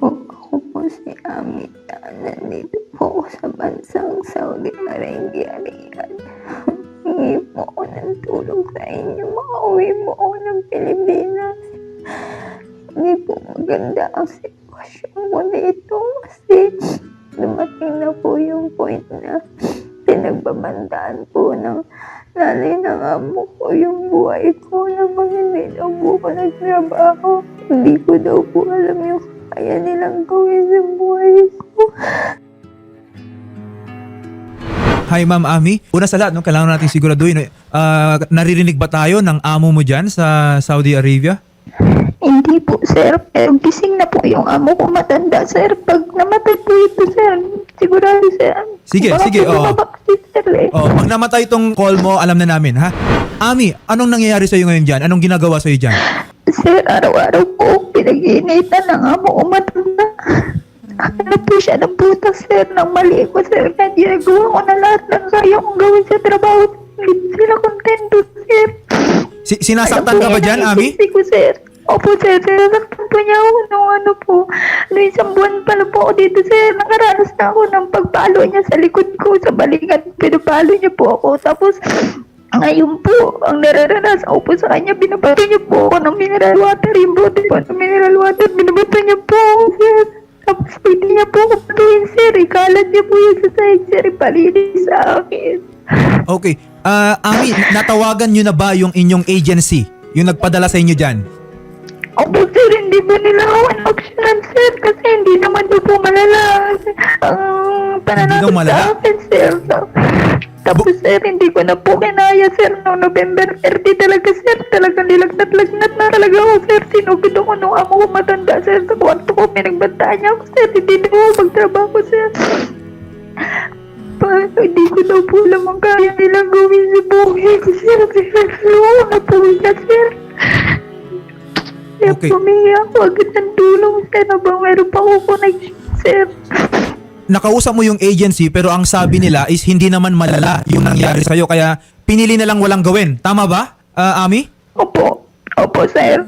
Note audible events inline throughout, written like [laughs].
po ako po si Amita. Nandito po ako sa bansang Saudi Arabia, Riyadh. Hingi po ako ng tulong sa inyo. Makauwi po ako ng Pilipinas. Hindi po maganda ang sitwasyon ko dito kasi dumating na po yung point na pinagbabandaan po ng nanay ng amo ko yung buhay ko namang hindi daw po ako nagtrabaho. Hindi ko daw po alam yung kaya nilang gawin sa buhay ko. Hi Ma'am Ami. Una sa lahat, no, kailangan natin siguraduhin. ah, naririnig ba tayo ng amo mo dyan sa Saudi Arabia? Hindi po, sir. Pero gising na po yung amo ko matanda, sir. Pag namatay po ito, sir, sigurado, sir. Sige, Baka sige, mababaksit, sir, eh. Oh, pag namatay itong call mo, alam na namin, ha? Ami, anong nangyayari sa'yo ngayon dyan? Anong ginagawa sa'yo dyan? Sir, araw-araw po, pinag-iinitan ng amo ko matanda. Ano po siya ng butas, sir, ng mali ko, sir. Kaya ginagawa ko na lahat ng kaya kong gawin sa trabaho. Hindi sila kontento, sir. Si- sinasaktan ka ba dyan, Ami? Hindi ko, sir. Opo, sir. Sinasaktan po niya ako nung ano po. No, isang buwan pa lang po ako dito, sir. Nakaranas na ako ng pagpalo niya sa likod ko, sa balikat. Pinapalo niya po ako. Tapos, ngayon po, ang nararanasan ko po sa kanya, binabato niya po ako ng mineral water. Yung bote po ng mineral water, binabato niya po ako, sir. Tapos, pwede niya po ako patuhin, sir. Ikalat niya po yun sa side, sir. Ipalinis sa akin. Okay. Ah, Ami, natawagan nyo na ba yung inyong agency? Yung nagpadala sa inyo dyan? Opo, sir, hindi ba nila ako in-actionan, sir? Kasi hindi naman daw po malala. Ang pananakot daw malala? sa akin, sir. Tapos, sir, hindi ko na po kinaya, sir. Noong November 30 talaga, sir. Talagang nilagnat-lagnat na talaga ako, sir. Sinugod ako nung amo ko matanda, sir. Sa kwarto ko, pinagbantaan niya ako, sir. Hindi na ako magtrabaho, sir. Pa, hindi ko daw po alam ang kaya nilang gawin sa buhay ko, sir. Sir, ako na po na, sir. Kaya Okay. pumingi ako agad ng tulong, sir. Habang meron pa ako connection, sir. Nakausap mo yung agency pero ang sabi nila is hindi naman malala yung nangyari sa'yo kaya pinili na lang walang gawin. Tama ba, Ah, Ami? Opo. Opo, sir.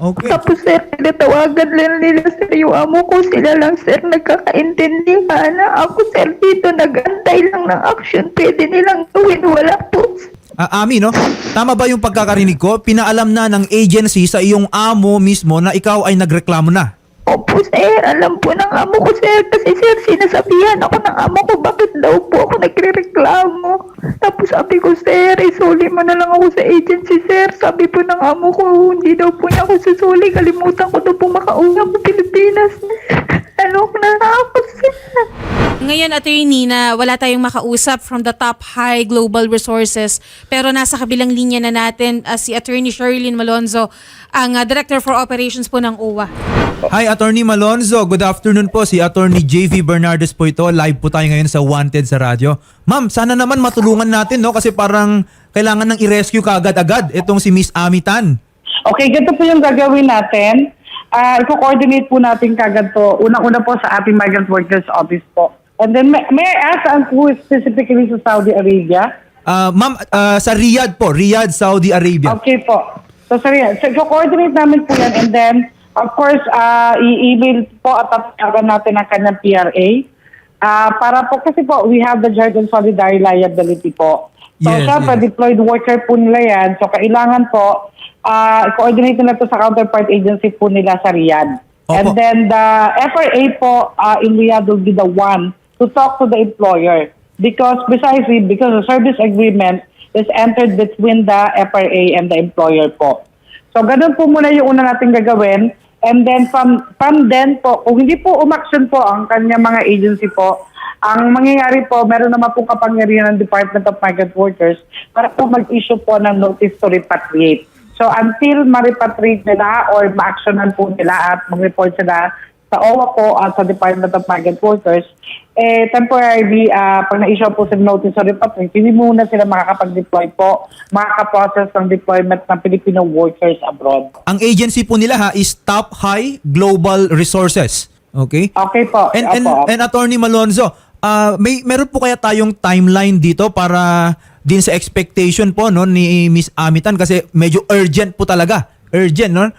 Okay. Tapos, sir, tinatawagan lang nila, sir, yung amo ko. Sila lang, sir, nagkakaintindihan na ako, sir, dito nag-antay lang ng action. Pwede nilang gawin. Wala po. Ah, Ami, no? Tama ba yung pagkakarinig ko? Pinaalam na ng agency sa iyong amo mismo na ikaw ay nagreklamo na. Opo, sir. Alam po ng amo ko, sir. Kasi, sir, sinasabihan ako ng amo ko bakit daw po ako nagre-reklamo. Tapos sabi ko, sir, isuli mo na lang ako sa agency, sir. Sabi po ng amo ko, hindi daw po niya ako susuli. Kalimutan ko daw po makauwi ako Pilipinas. [laughs] Ano na ako, sir. Ngayon, attorney, na wala tayong makausap from the top high global resources. Pero nasa kabilang linya na natin ah, si attorney Sherlyn Malonzo, ang ah, Director for Operations po ng OWA. Hi, Attorney Malonzo. Good afternoon po. Si Attorney JV Bernardes po ito. Live po tayo ngayon sa Wanted sa radyo. Ma'am, sana naman matulungan natin, no? Kasi parang kailangan nang i-rescue ka agad-agad itong si Miss Amitan. Okay, ganito po yung gagawin natin. Ah, i-coordinate po natin kagad to. Unang-una po sa ating Migrant Workers Office po. And then, may, may I ask ang who is specifically sa Saudi Arabia? Ah, ma'am, ah, sa Riyadh po. Riyadh, Saudi Arabia. Okay po. So, sorry. So, coordinate namin po yan. And then, of course, ah, i-email po at tatawagan natin ang kanyang PRA. Ah, para po, kasi po, we have the Joint and Solidary Liability po. So, Yes, syempre, yes. deployed worker po nila yan. So, kailangan po, ah, i-coordinate nila to sa counterpart agency po nila sa Riyadh. Opo. And then, the FRA po ah, in Riyadh will be the one to talk to the employer. Because precisely, because the service agreement is entered between the FRA and the employer po. So, ganun po muna yung una natin gagawin. And then from from then po, kung hindi po umaksyon po ang kanya mga agency po, ang mangyayari po, meron naman po kapangyarihan ng Department of Migrant Workers para po mag-issue po ng notice to repatriate. So until ma-repatriate nila or ma-actionan po nila at mag-report sila sa OWA po at sa Department of Migrant Workers, eh, temporarily, ah, pag na-issue po sa notice of repatriate, hindi muna sila makakapag-deploy po, makakaprocess ng deployment ng Filipino workers abroad. Ang agency po nila ha is Top High Global Resources. Okay? Okay po. And, and, Opo. and Attorney Malonzo, ah, may meron po kaya tayong timeline dito para din sa expectation po no ni Miss Amitan kasi medyo urgent po talaga. Urgent no?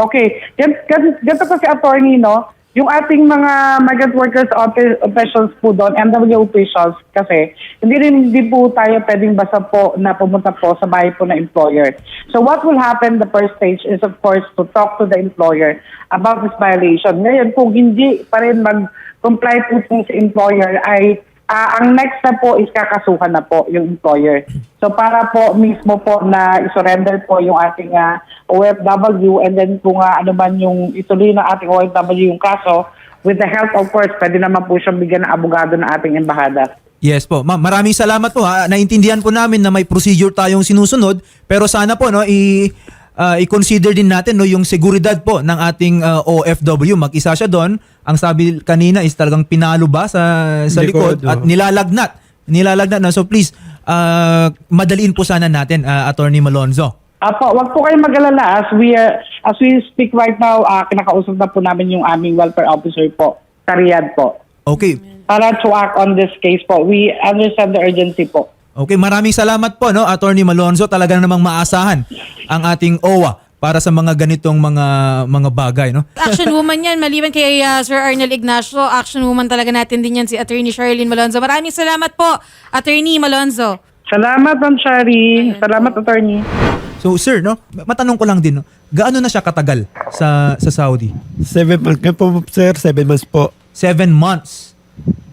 Okay, gan, gan, ganito kasi attorney, no? Yung ating mga migrant workers offi- officials po doon, MW officials kasi, hindi rin hindi po tayo pwedeng basta po na pumunta po sa bahay po ng employer. So what will happen the first stage is of course to talk to the employer about this violation. Ngayon, kung hindi pa rin mag-comply po sa employer ay Ah, ang next na po is kakasuhan na po yung employer. So para po mismo po na isurrender po yung ating ah, OFW and then kung ah, ano man yung ituloy ng ating OFW yung kaso, with the help of course, pwede naman po siyang bigyan ng abogado ng ating embahada. Yes po. Ma'am, maraming salamat po ha. Naintindihan po namin na may procedure tayong sinusunod pero sana po no i ah, i-consider din natin no yung seguridad po ng ating ah, OFW. Mag-isa siya doon. Ang sabi kanina is talagang pinalo ba sa sa likod, Likod, at nilalagnat. Nilalagnat na. So please ah, madaliin po sana natin ah, Attorney Malonzo. Apo, wag po kayong mag-alala as we are, as we speak right now, ah, kinakausap na po namin yung aming welfare officer po, sa Riyadh po. Okay. Para to act on this case po. We understand the urgency po. Okay, maraming salamat po no Attorney Malonzo. Talaga namang maasahan ang ating OWA para sa mga ganitong mga mga bagay no. [laughs] Action woman yan, maliban kay uh, Sir Arnel Ignacio, action woman talaga natin din yan si Attorney Sherlyn Malonzo. Maraming salamat po, Attorney Malonzo. Salamat, Ma'am Shari. Salamat, attorney. So sir, no, matanong ko lang din, no, gaano na siya katagal sa sa Saudi? Seven months. Kaya po, sir, seven months po. Seven months.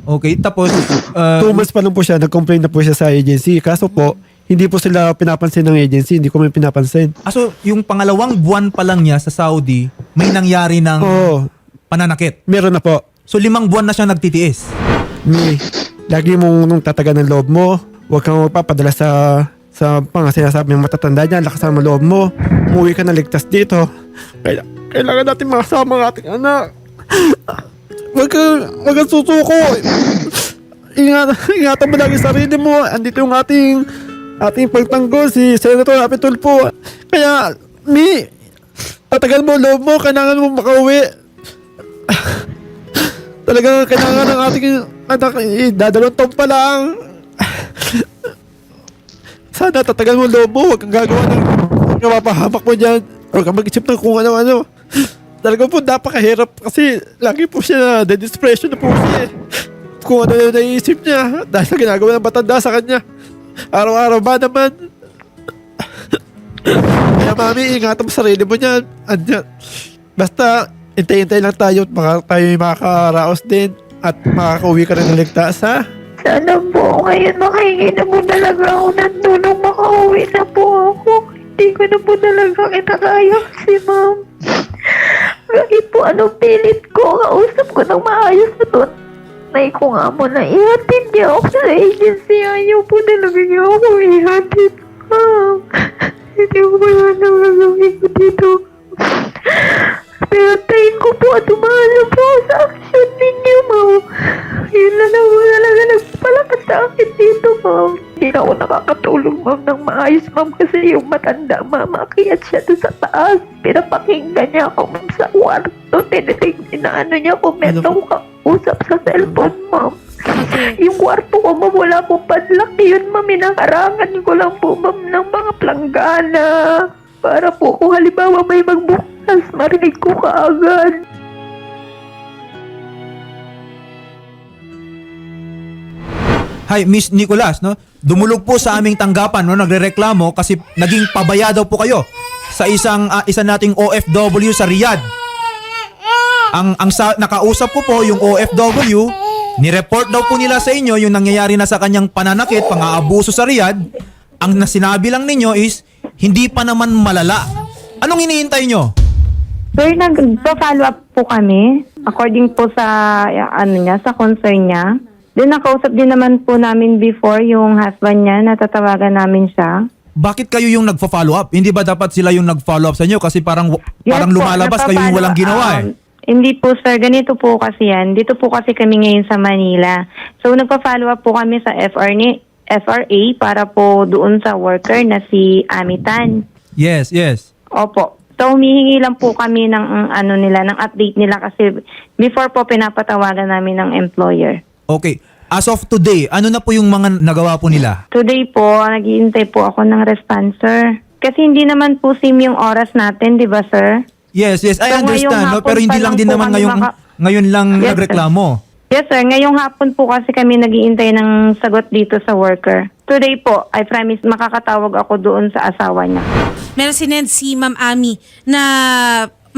Okay, tapos uh, Two months pa lang po siya, nag-complain na po siya sa agency. Kaso po, hindi po sila pinapansin ng agency, hindi ko may pinapansin. aso yung pangalawang buwan pa lang niya sa Saudi, may nangyari ng Oo, pananakit. meron na po. So limang buwan na siya nagtitiis. Ni, lagi mong nung tatagan ng loob mo, huwag kang magpapadala sa sa mga sinasabi ng matatanda niya, lakasan mo loob mo, umuwi ka na ligtas dito. Kaila, kailangan natin makasama ang ating anak. Huwag kang, huwag kang susuko. Ingat, [laughs] ingatan mo lagi sarili mo. Andito yung ating ating pagtanggol, si Senator Rapi Tulfo. Kaya, Mi, tatagal mo loob mo, kailangan mo makauwi. [laughs] Talagang kailangan ng ating anak, eh, dadalawang pa lang. [laughs] Sana tatagal mo loob mo, huwag kang gagawa ng huwag kang mapahamak mo dyan. Huwag kang mag-isip ng kung ano-ano. Talagang po napakahirap kasi lagi po siya na depression na po siya eh. Kung ano na naiisip niya dahil sa ginagawa ng batanda sa kanya. Araw-araw ba naman? Kaya mami, ingatan mo sarili mo niyan. Andyan. Basta, hintay-hintay lang tayo at baka tayo makakaraos din at makakauwi ka rin ng ligtas, ha? Sana po ngayon makahingi na po talaga ako ng makauwi na po ako. Hindi ko na po talaga kinakaya kasi ma'am. Kahit po anong pilit ko, kausap ko ng maayos na doon. Nay ko nga mo na ihatid niya ako sa agency. Ayaw po talaga niya ako ihatid. [laughs] Hindi ko wala na gagawin ko dito. Pero tayin ko po at umalo po sa action ninyo, ma'am. Yun na lang po talaga nagpalakas sa akin dito, ma'am. Hindi na ako nakakatulog, ma'am, ng maayos, ma'am. Kasi yung matanda, ma'am, akiyat siya doon sa taas. Pinapakinggan niya ako, ma'am, sa kwarto. Tinitig, inaano niya ako, metong kausap sa cellphone, ma'am. Okay. Yung kwarto ko, ma'am, wala po padlock. Yun, ma'am, inakarangan ko lang po, ma'am, ng mga planggana. Para po kung halimbawa may magbukas, marinig ko kaagad. Hi, Miss Nicolas, no? Dumulog po sa aming tanggapan, no? Nagrereklamo kasi naging pabaya daw po kayo sa isang ah, isa nating OFW sa Riyadh. Ang ang sa, nakausap ko po yung OFW, ni-report daw po nila sa inyo yung nangyayari na sa kanyang pananakit, pang-aabuso sa Riyadh. Ang nasinabi lang ninyo is hindi pa naman malala. Anong hinihintay nyo? Sir, nag-follow up po kami according po sa uh, ano niya, sa concern niya. Then nakausap din naman po namin before yung husband niya, natatawagan namin siya. Bakit kayo yung nagfa-follow up? Hindi ba dapat sila yung nag-follow up sa inyo kasi parang Yes parang po, lumalabas kayo yung walang ginawa eh. um, hindi po sir, ganito po kasi yan. Dito po kasi kami ngayon sa Manila. So nagpa-follow up po kami sa FR ni, FRA para po doon sa worker na si Amitan. Yes, yes. Opo. So humihingi lang po kami ng mm, ano nila, ng update nila kasi before po pinapatawagan namin ng employer. Okay. As of today, ano na po yung mga nagawa po nila? Today po, naghihintay po ako ng response, sir. Kasi hindi naman po SIM yung oras natin, di ba, sir? Yes, yes, I So, ngayong understand. No? hapon Pero hindi pa lang lang din po naman kami ngayong, maka- ngayon lang Yes, sir. nagreklamo. Yes, sir. Ngayong hapon po kasi kami nagiintay ng sagot dito sa worker. Today po, I promise makakatawag ako doon sa asawa niya. Meron sinend si Ma'am Ami na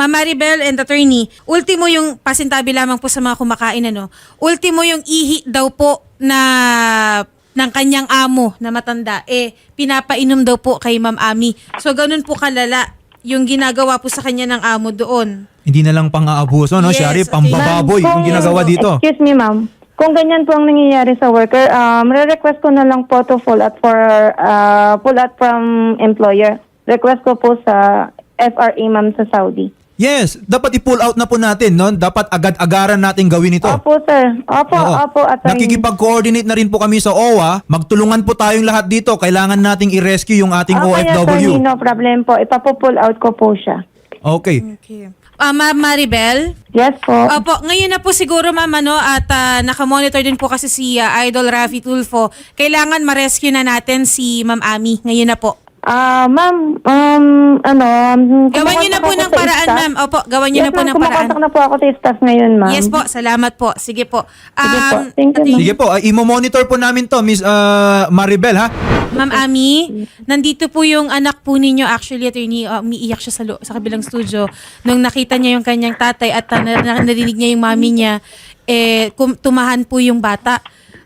Ma'am Maribel and attorney, ultimo yung pasintabi lamang po sa mga kumakain ano. Ultimo yung ihi daw po na ng kanyang amo na matanda eh pinapainom daw po kay Ma'am Ami. So ganun po kalala yung ginagawa po sa kanya ng amo doon. Hindi na lang pang-aabuso, no? Yes, Shari, okay. pambababoy Ma'am, yung kung- ginagawa dito. Excuse me, ma'am. Kung ganyan po ang nangyayari sa worker, um, re-request ko na lang po to full out for uh, full out from employer. Request ko po sa FRA, ma'am, sa Saudi. Yes, dapat i-pull out na po natin, no? Dapat agad-agaran natin gawin ito. Opo, sir. Opo, Oo. opo, attorney. Nakikipag-coordinate na rin po kami sa OWA. Magtulungan po tayong lahat dito. Kailangan nating i-rescue yung ating Okay, attorney, OFW. no problem po. Ipapo-pull out ko po siya. Okay. Okay. Ah, Ma'am Maribel? Yes po. Opo, ngayon na po siguro ma'am ano, at ah, nakamonitor din po kasi si ah, Idol Rafi Tulfo. Kailangan ma-rescue na natin si Ma'am Ami. Ngayon na po. Ah, ma'am, um, ano, um, Gawan niyo na po ng paraan, ma'am. Opo, gawan niyo yes, na po ng paraan. kumakontak na po ako sa staff ngayon, ma'am. Yes po, salamat po. Sige po. Sige po. Um, Thank you, ma'am. Sige po, ay, imo-monitor po namin to, Miss uh, Maribel, ha? Ma'am Ami, nandito po yung anak po ninyo. Actually, attorney, uh, umiiyak siya sa, lo- sa kabilang studio. Nung nakita niya yung kanyang tatay at uh, na- na- narinig niya yung mami niya, eh, kum- tumahan po yung bata.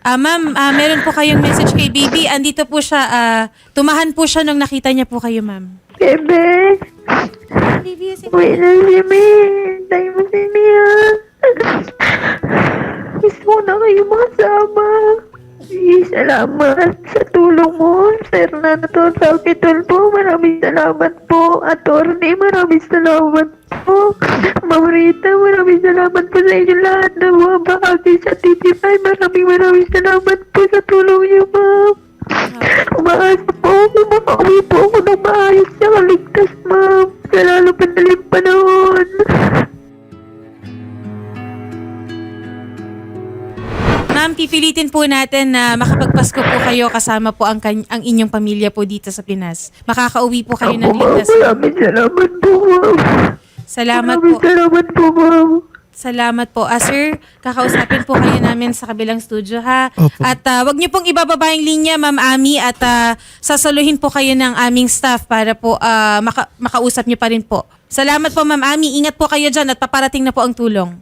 Ah, ma'am, ah, meron po kayong message kay baby. Andito po siya. ah, tumahan po siya nung nakita niya po kayo, ma'am. Bebe, Baby, sige. uwi na May. Tayo mo si Mia. Gusto ko na kayo makasama. Eh, Salamat sa tulong mo, Sir Nanato Salpitol po. Maraming salamat po. Attorney, maraming salamat po. Ma'am Rita, maraming salamat po sa inyo lahat na mga bahagi sa TV5. Maraming maraming salamat po sa tulong niyo, ma'am. Umaasa po ako, makauwi po ako ng maayos sa kaligtas, ma'am. Sa lalo padaling panahon. Ma'am, pipilitin po natin na makapagpasko po kayo kasama po ang, kan- ang inyong pamilya po dito sa Pinas. Makakauwi po kayo ng Opo, ma'am. ligtas. Maraming salamat po, ma'am. Salamat po. salamat po, ma'am. Salamat po. Ah, sir, kakausapin po kayo namin sa kabilang studio, ha? Opo. At ah, wag niyo pong ibababa yung linya, Ma'am Ami, at ah, sasaluhin po kayo ng aming staff para po ah, maka- makausap niyo pa rin po. Salamat po, Ma'am Ami. Ingat po kayo dyan at paparating na po ang tulong.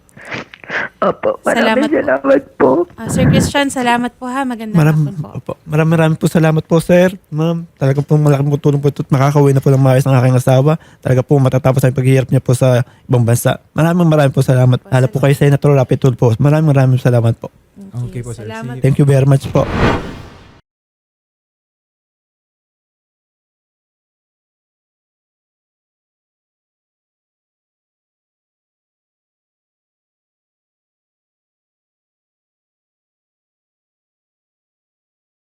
Opo, Salamat maraming po. salamat po. Ah, sir Christian, salamat po, ha? Magandang Maram, hapon po. opo, maram, maraming po salamat po, sir. Ma'am, talaga po malaking po tulong po ito at makakauwi na po ng maayos ng aking asawa. Talaga po matatapos ang paghihirap niya po sa ibang bansa. Maraming maraming po salamat. Hala po kay Senator Rapitul po. Maraming maraming salamat po. Okay po, sir. Salamat Thank you very much po.